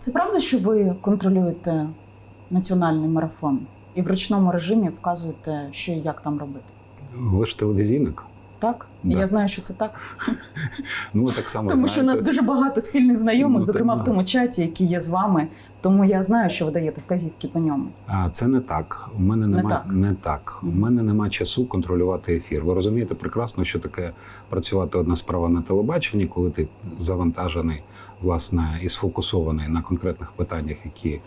Це правда, що ви контролюєте національний марафон і в ручному режимі вказуєте, що і як там робити? Ви ж телевізійник. Так? Да. Я знаю, що це так. Ну так само Тому що у нас дуже багато спільних знайомих, Ну, зокрема так, в тому чаті, який є з вами. Тому я знаю, що ви даєте вказівки по ньому. А це не так. У мене Не так. не так. У мене нема часу контролювати ефір. Ви розумієте прекрасно, що таке працювати одна справа на телебаченні, коли ти завантажений, власне, і сфокусований на конкретних питаннях, які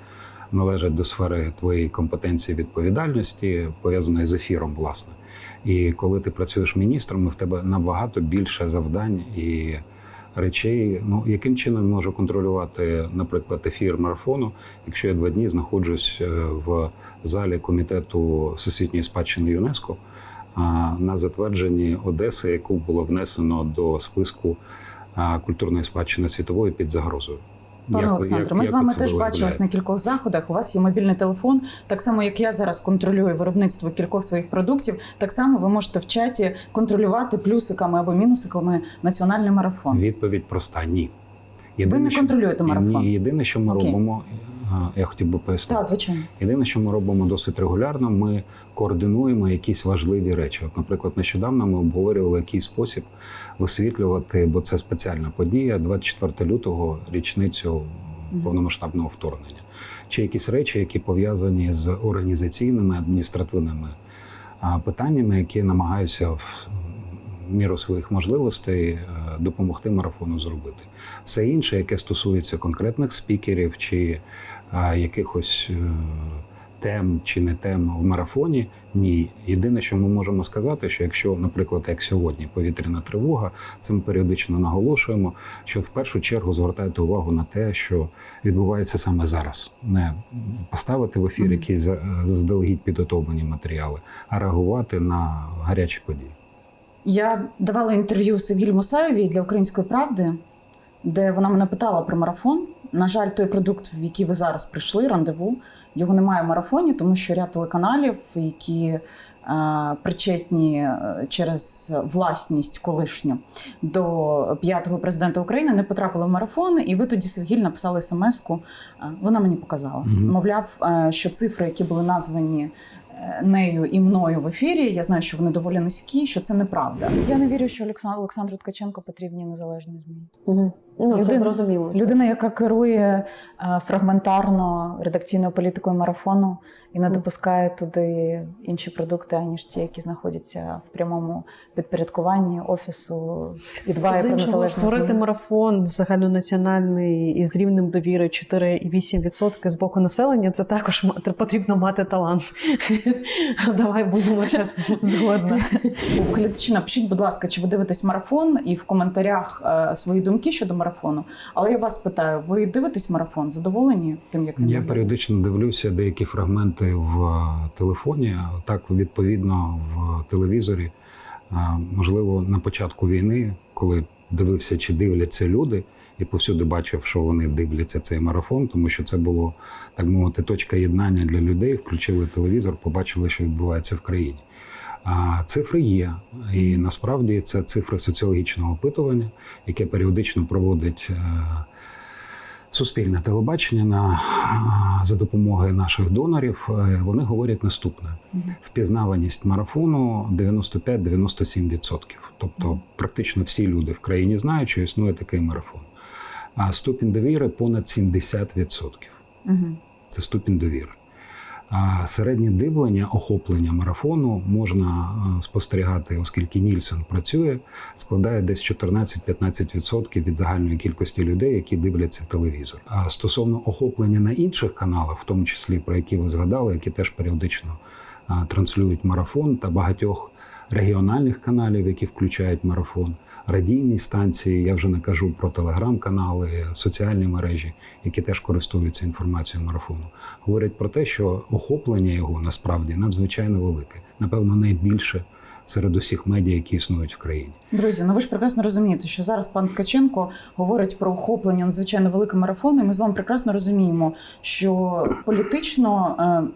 належать до сфери твоєї компетенції відповідальності, пов'язаної з ефіром, власне. І коли ти працюєш міністром, в тебе набагато більше завдань і речей. Ну яким чином можу контролювати, наприклад, ефір марафону, якщо я два дні знаходжусь е, в залі комітету всесвітньої спадщини ЮНЕСКО на затвердженні Одеси, яку було внесено до списку культурної спадщини світової під загрозою. Пане Олександре, ми з як з вами теж бачились на кількох заходах. У вас є мобільний телефон. Так само, як я зараз контролюю виробництво кількох своїх продуктів, так само ви можете в чаті контролювати плюсиками або мінусиками національний марафон. Відповідь проста: ні. Ви не контролюєте марафон? Ні, єдине, що ми Окей. робимо, я хотів би пояснити. Так, звичайно. Єдине, що ми робимо досить регулярно, ми координуємо якісь важливі речі. От, наприклад, нещодавно ми обговорювали який спосіб висвітлювати, бо це спеціальна подія 24 лютого, річницю повномасштабного вторгнення. Чи якісь речі, які пов'язані з організаційними адміністративними питаннями, які намагаюся в міру своїх можливостей е, допомогти марафону зробити. Все інше, яке стосується конкретних спікерів чи якихось е, тем чи не тем в марафоні, ні. Єдине, що ми можемо сказати, що якщо, наприклад, як сьогодні повітряна тривога, це ми періодично наголошуємо, що в першу чергу звертайте увагу на те, що відбувається саме зараз. Не поставити в ефір якісь за- заздалегідь підготовлені матеріали, а реагувати на гарячі події. Я давала інтерв'ю Севгіль Мусаєвій для української правди, де вона мене питала про марафон. На жаль, той продукт, в який ви зараз прийшли, рандеву, його немає в марафоні, тому що ряд телеканалів, які е, причетні е, через власність колишню до п'ятого президента України, не потрапили в марафон. І ви тоді Севгіль написали смс-ку. е, Вона мені показала. Мгм. Мовляв, е, що цифри, які були названі нею і мною в ефірі. Я знаю, що вони доволі низькі, що це неправда. Я не вірю, що Олександру Олександру Ткаченко потрібні незалежні змі. Угу. Ну, це зрозуміло. Людина, яка керує е, фрагментарно редакційною політикою марафону і не допускає туди інші продукти, аніж ті, які знаходяться в прямому підпорядкуванні офісу і дбає про незалежність. створити марафон загальнонаціональний із рівнем довіри 4,8% з боку населення. Це також потрібно мати талант. Давай будемо чесно. Згодна. Глядачі, напишіть, будь ласка, чи ви дивитесь марафон і в коментарях е, свої думки щодо марафону. Але я вас питаю: ви дивитесь марафон? Задоволені тим, як він Я періодично дивлюся деякі фрагменти в е, телефоні, а так відповідно в телевізорі. Можливо, на початку війни, коли дивився, чи дивляться люди, і повсюди бачив, що вони дивляться цей марафон, тому що це було так мовити точка єднання для людей. Включили телевізор, побачили, що відбувається в країні. Цифри є, і насправді це цифри соціологічного опитування, яке періодично проводить е, суспільне телебачення на за допомогою наших донорів. Е, Вони говорять наступне: впізнаваність марафону 95-97%. Тобто, практично всі люди в країні знають, що існує такий марафон. А ступінь довіри понад 70%. Угу. Це ступінь довіри. Середнє дивлення, охоплення марафону можна е, спостерігати, оскільки Нільсон працює, складає десь 14-15% від загальної кількості людей, які дивляться телевізор. А стосовно охоплення на інших каналах, в тому числі про які ви згадали, які теж періодично транслюють марафон та багатьох регіональних каналів, які включають марафон, радійні станції. Я вже не кажу про телеграм-канали, соціальні мережі, які теж користуються інформацією марафону. Говорять про те, що охоплення його насправді надзвичайно велике, напевно, найбільше серед усіх медіа, які існують в країні. Друзі, ну ви ж прекрасно розумієте, що зараз пан Ткаченко говорить про охоплення надзвичайно великим марафоном. І ми з вами прекрасно розуміємо, що політично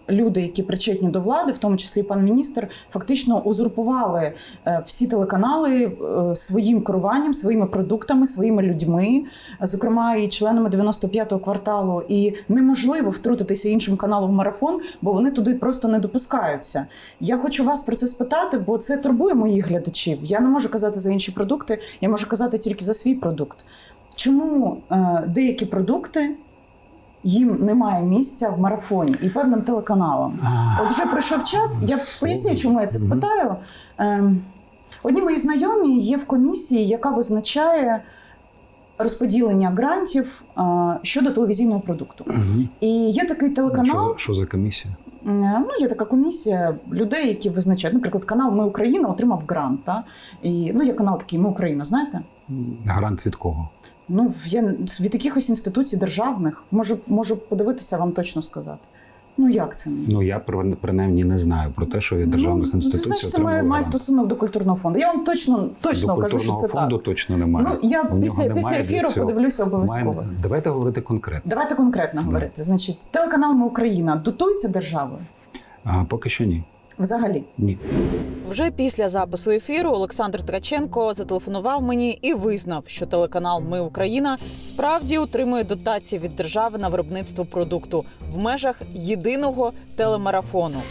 е, люди, які причетні до влади, в тому числі пан міністр, фактично узурпували е, всі телеканали е, своїм керуванням, своїми продуктами, своїми людьми, зокрема і членами 95-го кварталу. І неможливо втрутитися іншим каналом в марафон, бо вони туди просто не допускаються. Я хочу вас про це спитати, бо це турбує моїх глядачів. Я не можу казати за інші продукти, я можу казати тільки за свій продукт. Чому е, деякі продукти їм немає місця в марафоні і певним телеканалам? От вже пройшов час. Я поясню, чому я це спитаю. Ем, Одні мої знайомі є в комісії, яка визначає розподілення грантів е, щодо телевізійного продукту. Мгм. І є такий телеканал. Що, що за комісія? Е, Ну, є така комісія людей, які визначають. Наприклад, канал Ми Україна отримав грант. Та? І, ну, є канал такий Ми Україна, знаєте? Грант від кого? Ну, я від якихось інституцій державних. Можу, можу подивитися, вам точно сказати. Ну, як це? Ну я принаймні не знаю про те, що від державних ну, інституцій Значить, це має, має стосунок до культурного фонду. Я вам точно, точно До кажу, що це фонду так. точно немає. Ну, я У після, після ефіру подивлюся обов'язково. Має... Давайте говорити конкретно. Давайте конкретно Да. говорити. Значить, телеканал Ми Україна дотується державою? А, поки що ні. Взагалі. Ні. Вже після запису ефіру Олександр Ткаченко зателефонував мені і визнав, що телеканал Ми Україна справді отримує дотації від держави на виробництво продукту в межах єдиного телемарафону.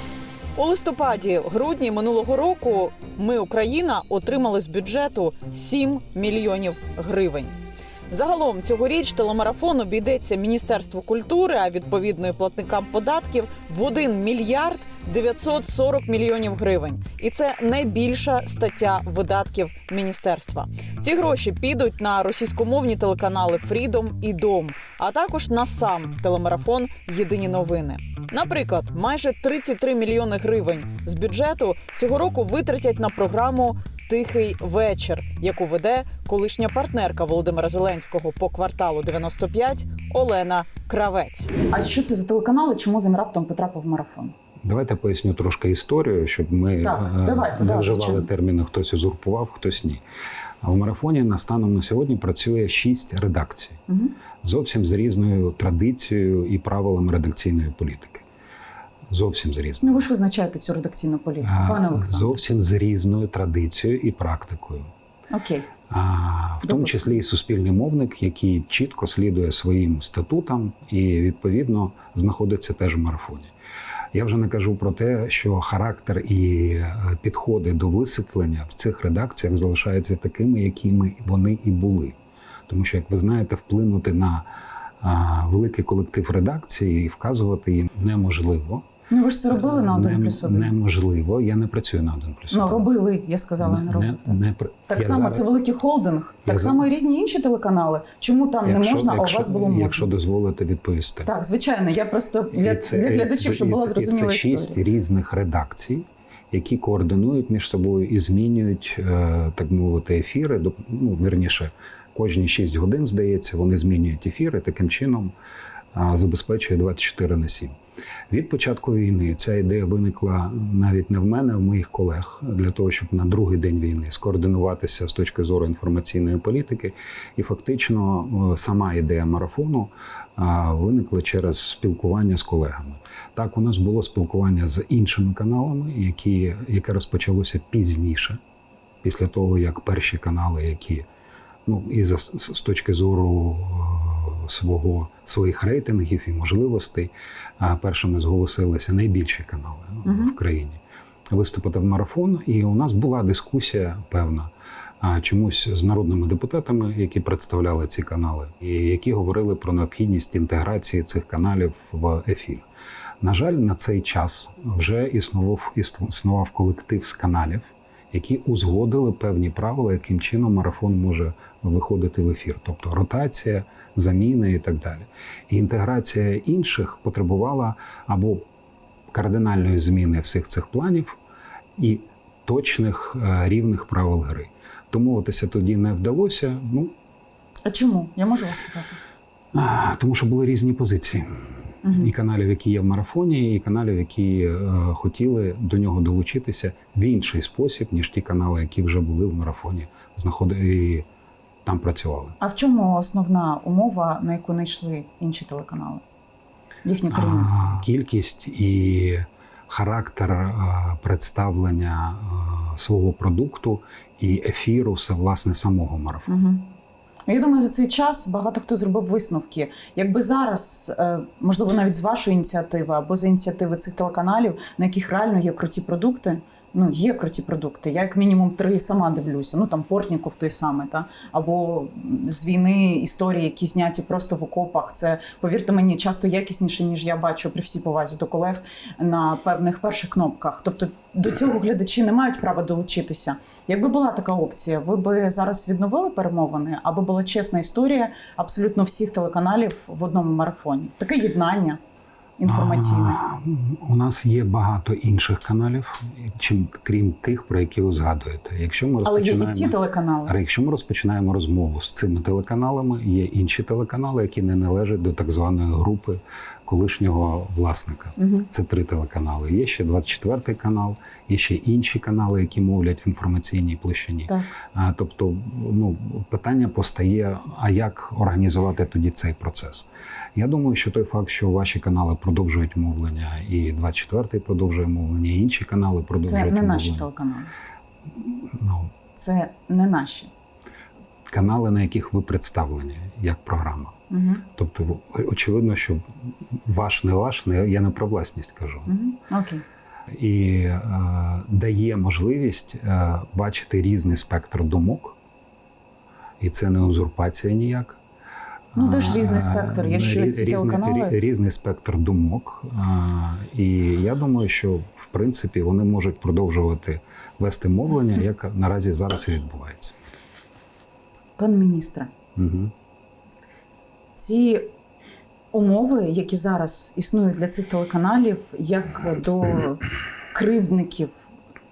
У листопаді, грудні минулого року Ми Україна отримали з бюджету 7 мільйонів гривень. Загалом цьогоріч телемарафон обійдеться Міністерству культури, а відповідно і платникам податків в 1 мільярд 940 мільйонів гривень. І це найбільша стаття видатків міністерства. Ці гроші підуть на російськомовні телеканали Фрідом і Дом, а також на сам телемарафон Єдині новини. Наприклад, майже 33 мільйони гривень з бюджету цього року витратять на програму Тихий вечір, яку веде колишня партнерка Володимира Зеленського по кварталу 95 Олена Кравець. А що це за телеканал і чому він раптом потрапив в марафон? Давайте я поясню трошки історію, щоб ми Так, е, давайте, не да, вживали звичайно. терміни хтось узурпував, хтось ні. А в марафоні на станом на сьогодні працює шість редакцій, Угу. зовсім з різною традицією і правилами редакційної політики. Зовсім з різною. Ну ви ж визначаєте цю редакційну політику, А, пане Олександре. Зовсім з різною традицією і практикою. Окей. А, в тому числі і суспільний мовник, який чітко слідує своїм статутам і відповідно знаходиться теж в марафоні. Я вже не кажу про те, що характер і е, підходи до висвітлення в цих редакціях залишаються такими, якими вони і були. Тому що, як ви знаєте, вплинути на великий колектив редакції і вказувати їм неможливо. Ну ви ж це робили на один Не- плюс один. Неможливо. Я не працюю на один плюс Ну робили, я сказала, не Не- робите. не при- Так само зараз- це великий холдинг, Я так само і різні інші телеканали. Чому там не Якщо- можна, а у вас було можна? Якщо дозволите відповісти. Так, звичайно. Я просто для, І це- для глядачів, щоб була зрозуміла і це шість різних редакцій, які координують між собою і змінюють, е, так мовити, ефіри. Ну, вірніше, кожні 6 годин, здається, вони змінюють ефіри, таким чином забезпечує 24 на 7. Від початку війни ця ідея виникла навіть не в мене, а в моїх колег для того, щоб на другий день війни скоординуватися з точки зору інформаційної політики. І фактично е, сама ідея марафону виникла через спілкування з колегами. Так, у нас було спілкування з іншими каналами, які, яке розпочалося пізніше, після того, як перші канали, які ну і за, з точки зору е, свого своїх рейтингів і можливостей, а, першими зголосилися найбільші канали Мгм. в країні виступити в марафон. І у нас була дискусія певна. Чомусь з народними депутатами, які представляли ці канали, і які говорили про необхідність інтеграції цих каналів в ефір. На жаль, на цей час вже існував існував колектив з каналів, які узгодили певні правила, яким чином марафон може виходити в ефір, тобто ротація, заміни і так далі. І інтеграція інших потребувала або кардинальної зміни всіх цих планів і точних е, рівних правил гри. Домовитися тоді не вдалося. Ну А чому? Я можу вас питати? а, тому що були різні позиції. І каналів, які є в марафоні, і каналів, які е, хотіли до нього долучитися в інший спосіб, ніж ті канали, які вже були в марафоні, знаходили там працювали. А в чому основна умова, на яку не йшли інші телеканали? Їхнє керівництво. Кількість і характер е, представлення е, свого продукту і ефіру все власне самого марафону. Угу. Я думаю, за цей час багато хто зробив висновки. Якби зараз, е, можливо, навіть з вашої ініціативи або за ініціативи цих телеканалів, на яких реально є круті продукти. Ну, є круті продукти. Я як мінімум три сама дивлюся. Ну там Портніков той самий, та або з війни історії, які зняті просто в окопах. Це повірте мені, часто якісніше, ніж я бачу при всій повазі до колег на певних перших кнопках. Тобто до цього глядачі не мають права долучитися. Якби була така опція, ви би зараз відновили перемовини, аби була чесна історія абсолютно всіх телеканалів в одному марафоні. Таке єднання інформаційне. А, У нас є багато інших каналів, чим крім тих, про які ви згадуєте. Якщо ми Але є і ці телеканали. Але якщо ми розпочинаємо розмову з цими телеканалами, є інші телеканали, які не належать до так званої групи колишнього власника. Угу. Це три телеканали. Є ще 24-й канал, є ще інші канали, які мовлять в інформаційній площині. Так. А, тобто, ну питання постає: а як організувати тоді цей процес? Я думаю, що той факт, що ваші канали продовжують мовлення, і 24-й продовжує мовлення, і інші канали продовжують. Це не наші мовлення. телеканали. Ну, Це не наші. канали, на яких ви представлені як програма. Угу. Тобто, очевидно, що ваш не ваш, не я не про власність кажу. Угу. Окей. і е, дає можливість е, бачити різний спектр думок, і це не узурпація ніяк. Ну, де ж різний Е, спектр? Якщо рі- ці телеканали- різний спектр думок. Е, І я думаю, що в принципі вони можуть продовжувати вести мовлення, як наразі зараз і відбувається. Пане міністре, Угу. Ці умови, які зараз існують для цих телеканалів, як до кривдників,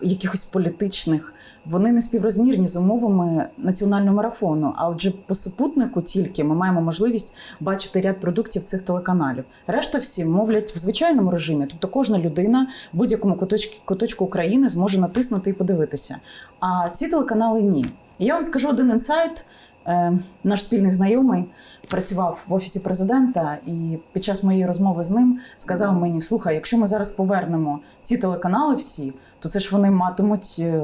якихось політичних, вони не співрозмірні з умовами національного марафону. А отже, по супутнику тільки ми маємо можливість бачити ряд продуктів цих телеканалів. Решта всі мовлять в звичайному режимі, тобто кожна людина в будь-якому куточку, куточку України зможе натиснути і подивитися. А ці телеканали ні. Я вам скажу один інсайт. Е, Наш спільний знайомий працював в офісі президента, і під час моєї розмови з ним сказав мені: слухай, якщо ми зараз повернемо ці телеканали всі, то це ж вони матимуть е,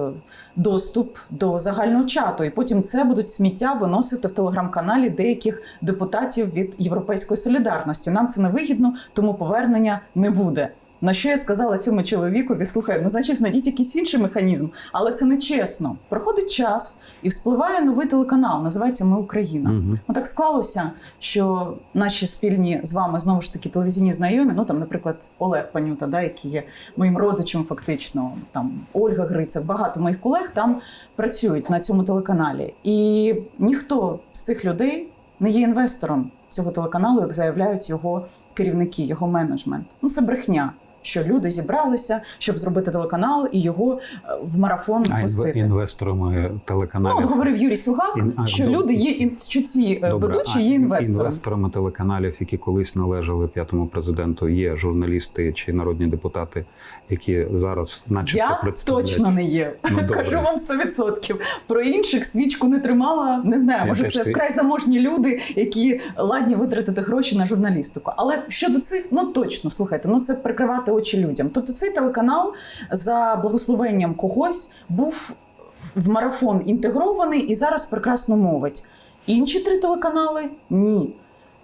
доступ до загального чату, і потім це будуть сміття виносити в телеграм-каналі деяких депутатів від Європейської солідарності. Нам це не вигідно, тому повернення не буде. На що я сказала цьому чоловікові? Слухай, ну значить, знайдіть якийсь інший механізм, але це не чесно. Проходить час і вспливає новий телеканал, називається Ми Україна. Угу. Ну так склалося, що наші спільні з вами знову ж таки телевізійні знайомі, ну там, наприклад, Олег Панюта, да, який є моїм родичем, фактично, там Ольга Грицак, багато моїх колег там працюють на цьому телеканалі. І ніхто з цих людей не є інвестором цього телеканалу, як заявляють його керівники, його менеджмент. Ну це брехня. Що люди зібралися, щоб зробити телеканал і його е, в марафон А пустити. інвесторами телеканалів. Ну, от говорив Юрій Сугак, Ін- а, що люди є ін- що ці е, Добре, ведучі а є інвесторами. інвесторами телеканалів, які колись належали п'ятому президенту, є журналісти чи народні депутати, які зараз, начебто, Я представляють. точно не є. Ну. Кажу вам 100%. Про інших свічку не тримала. Не знаю, Я може це сві- вкрай заможні люди, які ладні витратити гроші на журналістику. Але щодо цих, ну точно слухайте, ну це прикривати очі людям. Тобто цей телеканал за благословенням когось був в марафон інтегрований і зараз прекрасно мовить. Інші три телеканали ні.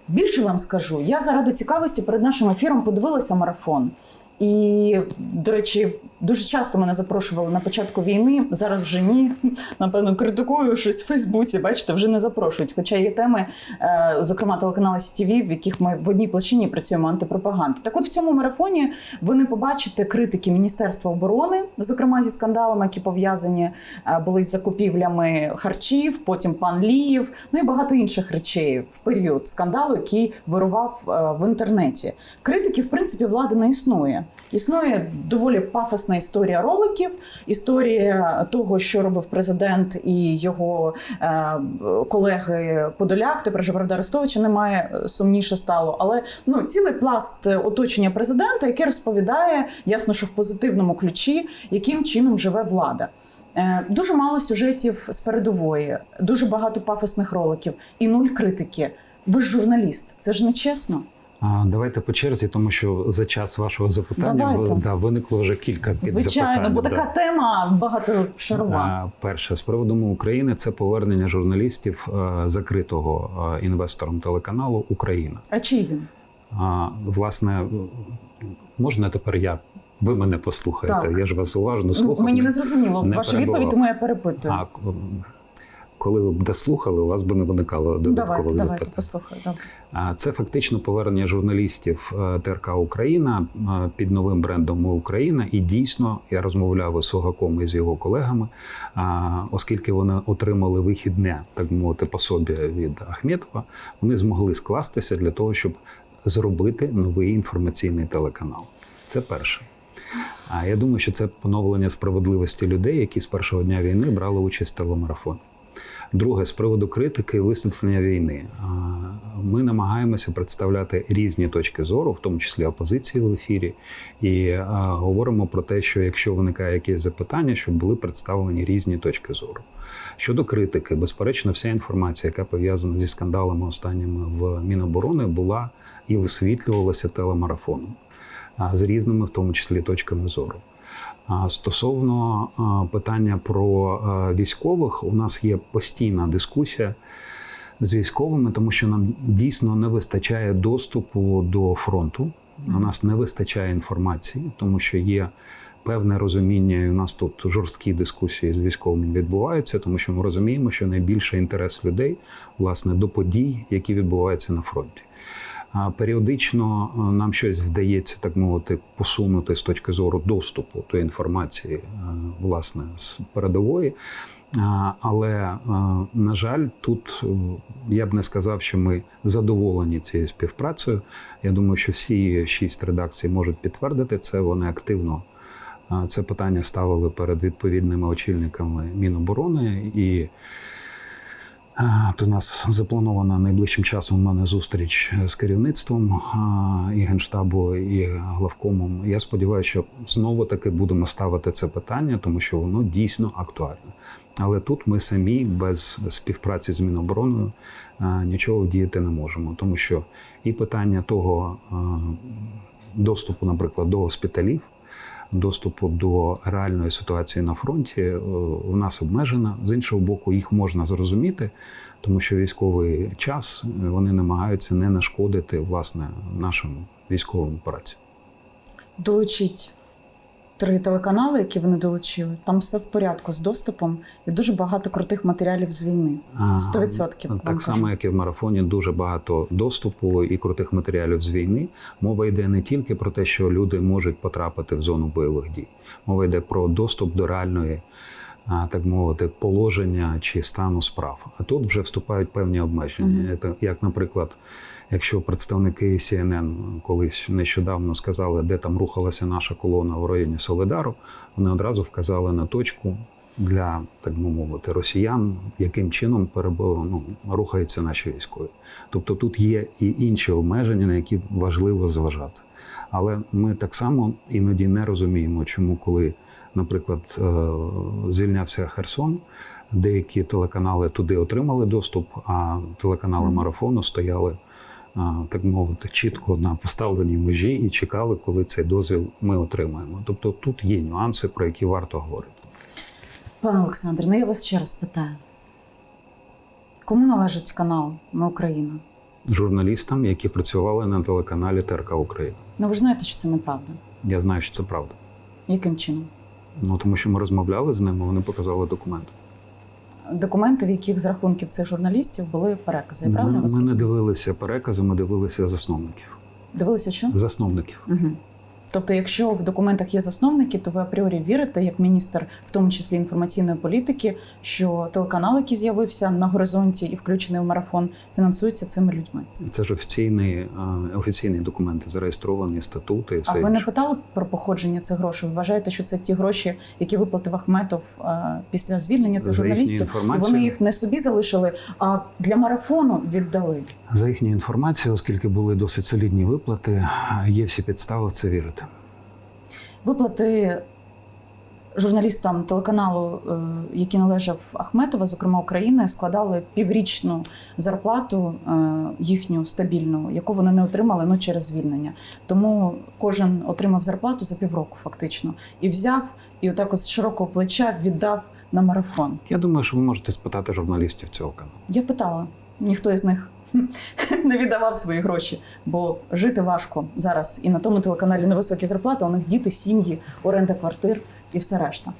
Більше вам скажу, я заради цікавості перед нашим ефіром подивилася марафон. І, до речі, дуже часто мене запрошували на початку війни. Зараз вже ні. Напевно, критикую щось в Фейсбуці. Бачите, вже не запрошують. Хоча є теми, е, зокрема телеканали СІТІВІ, в яких ми в одній площині працюємо антипропаганди. Так, от в цьому марафоні ви не побачите критики Міністерства оборони, зокрема зі скандалами, які пов'язані е, були з закупівлями харчів, потім пан Ліїв, ну і багато інших речей в період скандалу, який вирував е, в інтернеті. Критики, в принципі, влади не існує. Існує доволі пафосна історія роликів, історія того, що робив президент і його е, колеги Подоляк, тепер же правда Арестовича немає е, сумніше стало. Але ну цілий пласт е, оточення президента, яке розповідає, ясно, що в позитивному ключі, яким чином живе влада. Е, Дуже мало сюжетів з передової, дуже багато пафосних роликів і нуль критики. Ви ж журналіст, це ж не чесно. Давайте по черзі, тому що за час вашого запитання ви- да, виникло вже кілька Звичайно, бо підзапитань, така да. тема багатошарова. А, Перше, з приводу України, це повернення журналістів е, закритого е, інвестором телеканалу Україна. А чий він? Власне, можна тепер я. Ви мене послухаєте. Так. Я ж вас уважно слухав. мені не зрозуміло. Ваша відповідь, тому я перепитую. А коли ви б дослухали, у вас би не виникало додаткових давайте, запитань. давайте, послухаю. Добре. Це фактично повернення журналістів е, ТРК Україна е, під новим брендом Ми Україна. І дійсно я розмовляв із Сугаком і з його колегами, оскільки вони отримали вихідне, так мовити, пособі від Ахметова, вони змогли скластися для того, щоб зробити новий інформаційний телеканал. Це перше. А я думаю, що це поновлення справедливості людей, які з першого дня війни брали участь в телемарафоні. Друге, з приводу критики і висвітлення війни. Ми намагаємося представляти різні точки зору, в тому числі опозиції в ефірі, і говоримо про те, що якщо виникає якесь запитання, щоб були представлені різні точки зору. Щодо критики, безперечно, вся інформація, яка пов'язана зі скандалами останніми в Міноборони, була і висвітлювалася телемарафоном з різними, в тому числі, точками зору. Стосовно питання про військових, у нас є постійна дискусія з військовими, тому що нам дійсно не вистачає доступу до фронту. У нас не вистачає інформації, тому що є певне розуміння, і у нас тут жорсткі дискусії з військовими відбуваються, тому що ми розуміємо, що найбільший інтерес людей власне до подій, які відбуваються на фронті. Періодично е, нам щось вдається, так мовити, посунути з точки зору доступу до інформації, е, власне, з передової. Але, е, на жаль, тут я б не сказав, що ми задоволені цією співпрацею. Я думаю, що всі шість редакцій можуть підтвердити це. Вони активно це питання ставили перед відповідними очільниками Міноборони і. То у нас запланована найближчим часом у мене зустріч з керівництвом і генштабу, і главкомом. Я сподіваюся, що знову таки будемо ставити це питання, тому що воно дійсно актуальне. Але тут ми самі без співпраці з Мінобороною нічого вдіяти не можемо, тому що і питання того доступу, наприклад, до госпіталів. Доступу до реальної ситуації на фронті в у нас обмежена. З іншого боку, їх можна зрозуміти, тому що військовий час е, вони намагаються не нашкодити власне нашим військовим працям. Долучіть три телеканали, які вони долучили. Там все в порядку з доступом і дуже багато крутих матеріалів з війни. А, 100% вам Так само, як і в марафоні, дуже багато доступу і крутих матеріалів з війни. Мова йде не тільки про те, що люди можуть потрапити в зону бойових дій. Мова йде про доступ до реальної, так мовити, положення чи стану справ. А тут вже вступають певні обмеження. Це, Як, наприклад, якщо представники CNN колись нещодавно сказали, де там рухалася наша колона в районі Солидару, вони одразу вказали на точку для, так би мовити, росіян, яким чином перебо, ну, рухаються наші військові. Тобто тут є і інші обмеження, на які важливо зважати. Але ми так само іноді не розуміємо, чому, коли, наприклад, е, звільнявся Херсон, деякі телеканали туди отримали доступ, а телеканали марафону стояли. Так мовити, чітко на поставленій межі і чекали, коли цей дозвіл ми отримаємо. Тобто тут є нюанси, про які варто говорити. Пане Олександре, ну я вас ще раз питаю. Кому належить канал Ми Україна? журналістам, які працювали на телеканалі ТРК Україна. Ну ви ж знаєте, що це неправда. Я знаю, що це правда. Яким чином? Ну тому що ми розмовляли з ними, вони показали документи. Документи, в яких з рахунків цих журналістів були перекази. Я правильно Ми, ми не дивилися перекази, ми дивилися засновників. Дивилися, що? Засновників. Угу. Тобто, якщо в документах є засновники, то ви апріорі вірите, як міністр, в тому числі інформаційної політики, що телеканал, який з'явився на горизонті і включений в марафон, фінансується цими людьми. Це ж офіційний, офіційні документи, зареєстровані статути і все А ви не питали про походження цих грошей? Ви вважаєте, що це ті гроші, які виплатив Ахметов після звільнення цих За журналістів? Вони їх не собі залишили, а для марафону віддали. За їхньою інформацією, оскільки були досить солідні виплати, є всі підстави в це вірити. Виплати журналістам телеканалу, е, який належав Ахметова, зокрема України, складали піврічну зарплату е, їхню стабільну, яку вони не отримали ну, через звільнення. Тому кожен отримав зарплату за півроку, фактично, і взяв і отак от з широкого плеча віддав на марафон. Я думаю, що ви можете спитати журналістів цього каналу. Я питала, ніхто із них не віддавав свої гроші, бо жити важко зараз. І на тому телеканалі невисокі зарплати, у них діти, сім'ї, оренда квартир і все решта.